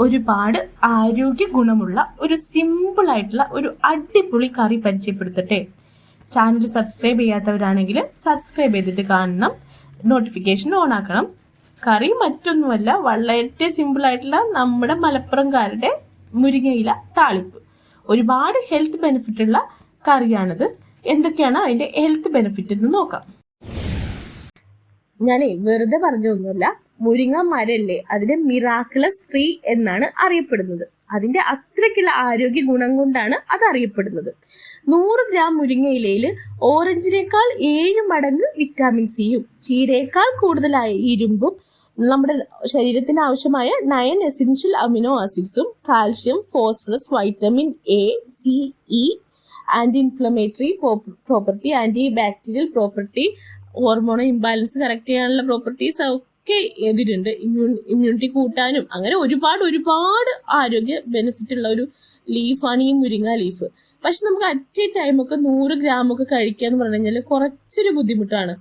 ഒരുപാട് ആരോഗ്യ ഗുണമുള്ള ഒരു സിമ്പിൾ ആയിട്ടുള്ള ഒരു അടിപൊളി കറി പരിചയപ്പെടുത്തട്ടെ. ചാനൽ സബ്സ്ക്രൈബ് ചെയ്യാത്തവരാണെങ്കിൽ സബ്സ്ക്രൈബ് ചെയ്തിട്ട് കാണണം. നോട്ടിഫിക്കേഷൻ ഓൺ ആക്കണം. കറി മറ്റൊന്നുമല്ല വളരെ സിമ്പിൾ ആയിട്ടുള്ള നമ്മുടെ മലപ്പുറംകാരുടെ മുരിങ്ങയില താളിപ്പ്. ഒരുപാട് ഹെൽത്ത് ബെനിഫിറ്റ് ഉള്ള കറിയാണിത്. എന്തൊക്കെയാണ് അതിന്റെ ഹെൽത്ത് ബെനിഫിറ്റ് എന്ന് നോക്കാം. ഞാനേ വെറുതെ പറഞ്ഞൊന്നുമല്ല. മുരിങ്ങ മരല്ലേ അതിന് മിറാക്കിളസ് ട്രീ എന്നാണ് അറിയപ്പെടുന്നത്. അതിന്റെ അത്രയ്ക്കുള്ള ആരോഗ്യ ഗുണം കൊണ്ടാണ് അത് അറിയപ്പെടുന്നത്. നൂറ് ഗ്രാം മുരിങ്ങ ഇലയിൽ ഓറഞ്ചിനേക്കാൾ ഏഴ് മടങ്ങ് വിറ്റാമിൻ സിയും ചീരയേക്കാൾ കൂടുതലായ ഇരുമ്പും നമ്മുടെ ശരീരത്തിന് ആവശ്യമായ nine essential amino ആസിഡ്സും calcium phosphorus vitamin A C E anti inflammatory property anti bacterial property hormone imbalance correct ചെയ്യാനുള്ള പ്രോപ്പർട്ടീസ് ഒക്കെ ഇതിലുണ്ട് ഇമ്മ്യൂൺ ഇമ്മ്യൂണിറ്റി കൂട്ടാനും അങ്ങനെ ഒരുപാട് ഒരുപാട് ആരോഗ്യ ബെനിഫിറ്റ് ഉള്ള ഒരു ലീഫാണ് ഈ മുരിങ്ങ ലീഫ് പക്ഷെ നമുക്ക് അറ്റ് എ ടൈം ഒക്കെ നൂറ് ഗ്രാം ഒക്കെ കഴിക്കുക എന്ന് പറഞ്ഞു കഴിഞ്ഞാൽ കുറച്ചൊരു ബുദ്ധിമുട്ടാണ്.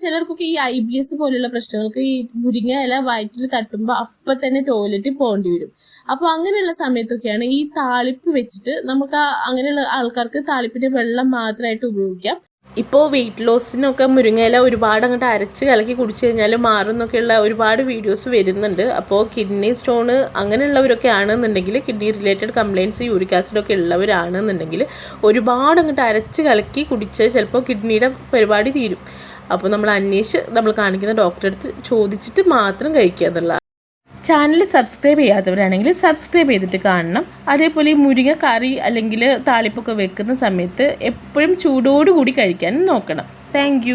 ചിലർക്കൊക്കെ ഈ ഐ ബി എസ് പോലുള്ള പ്രശ്നങ്ങൾക്ക് ഈ മുരിങ്ങ ഇല വയറ്റിൽ തട്ടുമ്പോൾ അപ്പം തന്നെ ടോയ്ലറ്റിൽ പോകേണ്ടി വരും. അപ്പോൾ അങ്ങനെയുള്ള സമയത്തൊക്കെയാണ് ഈ താളിപ്പ് വെച്ചിട്ട് നമുക്ക് അങ്ങനെയുള്ള ആൾക്കാർക്ക് താളിപ്പിന്റെ വെള്ളം മാത്രമായിട്ട് ഉപയോഗിക്കാം. ഇപ്പോൾ വെയിറ്റ് ലോസിനൊക്കെ മുരിങ്ങയില ഒരുപാട് അങ്ങോട്ട് അരച്ച് കലക്കി കുടിച്ചു കഴിഞ്ഞാൽ മാറും എന്നൊക്കെയുള്ള ഒരുപാട് വീഡിയോസ് വരുന്നുണ്ട്. അപ്പോൾ കിഡ്നി സ്റ്റോണ് അങ്ങനെയുള്ളവരൊക്കെ ആണെന്നുണ്ടെങ്കിൽ കിഡ്നി റിലേറ്റഡ് കംപ്ലയിൻസ് യൂറിക് ആസിഡൊക്കെ ഉള്ളവരാണെന്നുണ്ടെങ്കിൽ ഒരുപാട് അങ്ങോട്ട് അരച്ച് കലക്കി കുടിച്ച് ചിലപ്പോൾ കിഡ്നിയുടെ പരിപാടി തീരും. അപ്പോൾ നമ്മൾ അന്വേഷിച്ച് നമ്മൾ കാണിക്കുന്ന ഡോക്ടറെ അടുത്ത് ചോദിച്ചിട്ട് മാത്രം കഴിക്കുക എന്നുള്ള ചാനൽ സബ്സ്ക്രൈബ് ചെയ്യാത്തവരാണെങ്കിൽ സബ്സ്ക്രൈബ് ചെയ്തിട്ട് കാണണം. അതേപോലെ മുരിങ്ങ കറി അല്ലെങ്കിൽ താളിപ്പൊക്കെ വെക്കുന്ന സമയത്ത് എപ്പോഴും ചൂടോടുകൂടി കഴിക്കാനും നോക്കണം. താങ്ക്